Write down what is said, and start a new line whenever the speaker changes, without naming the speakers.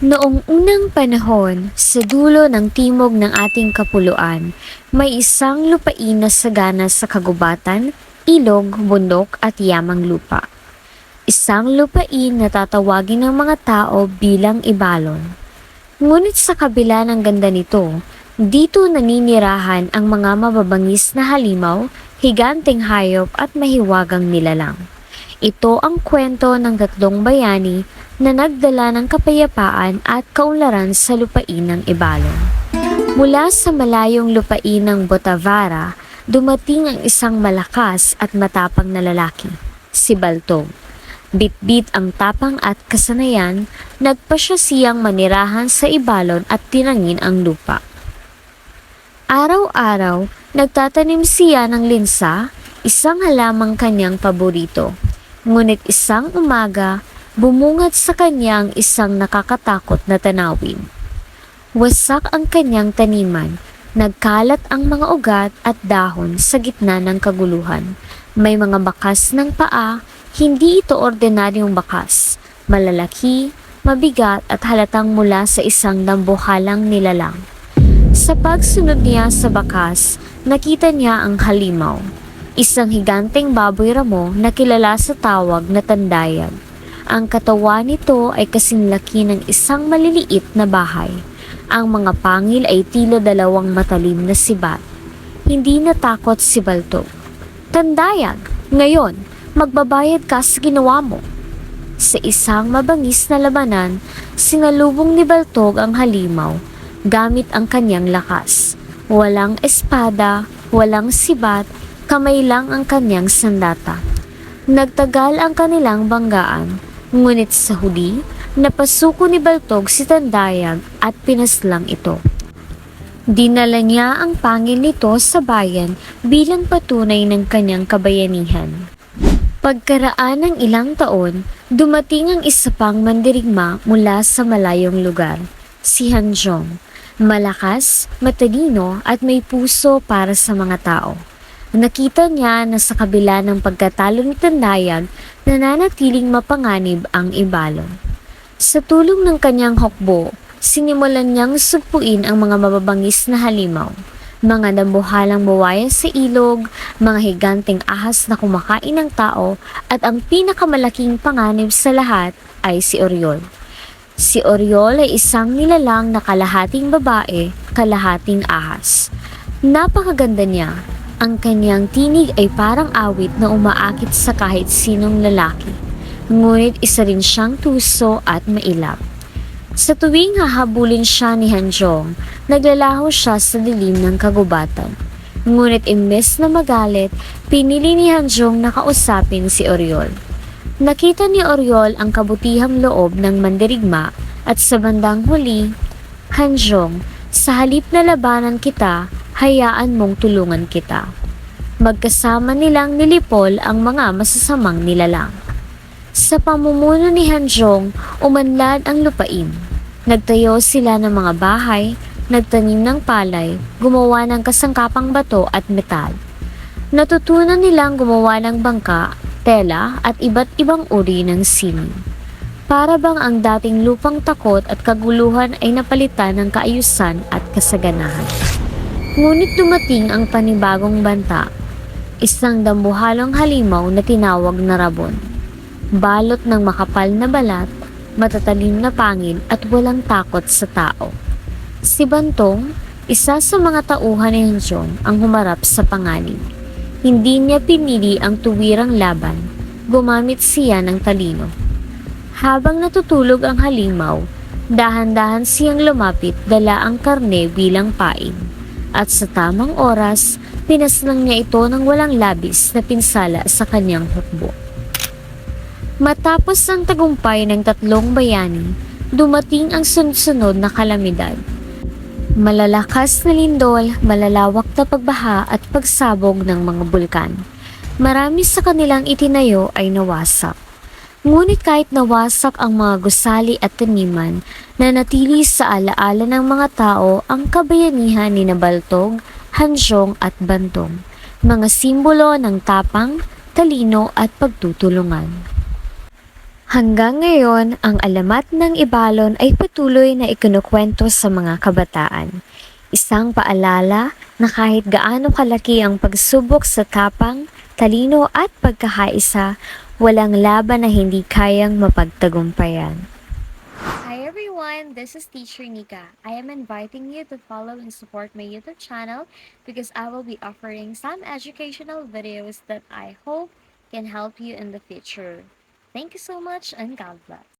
Noong unang panahon, sa dulo ng timog ng ating kapuluan, may isang lupain na sagana sa kagubatan, ilog, bundok at yamang lupa. Isang lupain na tatawagin ng mga tao bilang ibalon. Ngunit sa kabila ng ganda nito, dito naninirahan ang mga mababangis na halimaw, higanteng hayop at mahiwagang nilalang. Ito ang kwento ng tatlong bayani na nagdala ng kapayapaan at kaunlaran sa lupain ng Ibalon. Mula sa malayong lupain ng Botavara, dumating ang isang malakas at matapang na lalaki, si Baltog. Bitbit ang tapang at kasanayan, nagpasya siyang manirahan sa Ibalon at tinangin ang lupa. Araw-araw, nagtatanim siya ng linsa, isang halamang kanyang paborito. Ngunit isang umaga, bumungad sa kanya ang isang nakakatakot na tanawin. Wasak ang kanyang taniman, nagkalat ang mga ugat at dahon sa gitna ng kaguluhan. May mga bakas ng paa, hindi ito ordinaryong bakas, malalaki, mabigat at halatang mula sa isang dambuhalang nilalang. Sa pagsunod niya sa bakas, nakita niya ang halimaw, isang higanteng baboy ramo na kilala sa tawag na tandayag. Ang katawan nito ay kasing laki ng isang maliliit na bahay. Ang mga pangil ay tila dalawang matalim na sibat. Hindi natakot si Baltog. Tandayag, ngayon, magbabayad ka sa ginawa mo. Sa isang mabangis na labanan, sinalubong ni Baltog ang halimaw gamit ang kanyang lakas. Walang espada, walang sibat, kamay lang ang kanyang sandata. Nagtagal ang kanilang banggaan, ngunit sa huli, napasuko ni Baltog si Tandayag at pinaslang ito. Dinala niya ang pangil nito sa bayan bilang patunay ng kanyang kabayanihan. Pagkaraan ng ilang taon, dumating ang isa pang mandirigma mula sa malayong lugar, si Hanjong. Malakas, matalino at may puso para sa mga tao. Nakita niya na sa kabila ng pagkatalo ni Tandayag, nananatiling mapanganib ang ibalon. Sa tulong ng kanyang hukbo, sinimulan niyang sugpuin ang mga mababangis na halimaw, mga dambuhalang buwaya sa ilog, mga higanteng ahas na kumakain ng tao, at ang pinakamalaking panganib sa lahat ay si Oriol. Si Oriol ay isang nilalang na kalahating babae, kalahating ahas. Napakaganda niya. Ang kanyang tinig ay parang awit na umaakit sa kahit sinong lalaki. Ngunit isa rin siyang tuso at mailap. Sa tuwing hahabulin siya ni Hanjong, naglalaho siya sa dilim ng kagubatan. Ngunit imbes na magalit, pinili ni Hanjong na kausapin si Oriol. Nakita ni Oriol ang kabutihang loob ng mandirigma at sa bandang huli, Hanjong, sa halip na labanan kita, hayaan mong tulungan kita. Magkasama nilang nilipol ang mga masasamang nilalang. Sa pamumuno ni Hanjong, umanlad ang lupain. Nagtayo sila ng mga bahay, nagtanim ng palay, gumawa ng kasangkapang bato at metal. Natutunan nilang gumawa ng bangka, tela at iba't ibang uri ng sining. Para bang ang dating lupang takot at kaguluhan ay napalitan ng kaayusan at kasaganahan. Ngunit dumating ang panibagong banta, isang dambuhalong halimaw na tinawag na rabon. Balot ng makapal na balat, matatalim na pangil at walang takot sa tao. Si Bantong, isa sa mga tauhan ni Hanjong ang humarap sa panganib. Hindi niya pinili ang tuwirang laban, gumamit siya ng talino. Habang natutulog ang halimaw, dahan-dahan siyang lumapit dala ang karne bilang pain. At sa tamang oras, pinaslang niya ito ng walang labis na pinsala sa kanyang hukbo. Matapos ang tagumpay ng tatlong bayani, dumating ang sunod-sunod na kalamidad. Malalakas na lindol, malalawak na pagbaha at pagsabog ng mga bulkan. Marami sa kanilang itinayo ay nawasak. Ngunit kahit nawasak ang mga gusali at taniman, nanatili sa alaala ng mga tao ang kabayanihan ni Nabaltog, Hansyong at Bantong, mga simbolo ng tapang, talino at pagtutulungan. Hanggang ngayon, ang alamat ng Ibalon ay patuloy na ikinukwento sa mga kabataan. Isang paalala na kahit gaano kalaki ang pagsubok sa tapang, talino at pagkakaisa, walang laban na hindi kayang mapagtagumpayan. Hi everyone, this is Teacher Nika. I am inviting you to follow and support my YouTube channel because I will be offering some educational videos that I hope can help you in the future. Thank you so much and God bless.